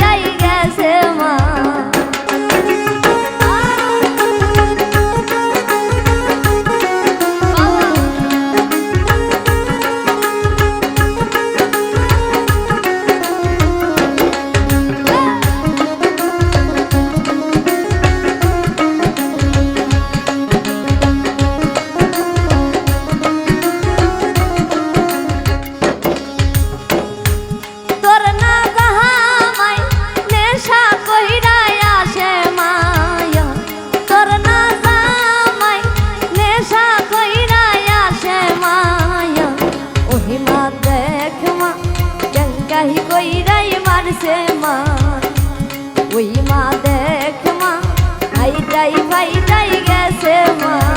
তাই গেছে মা? কাহি কইরাই মারছে মা। ওই মা দেখ মা আইটাই ফাইটাই গেছে মা।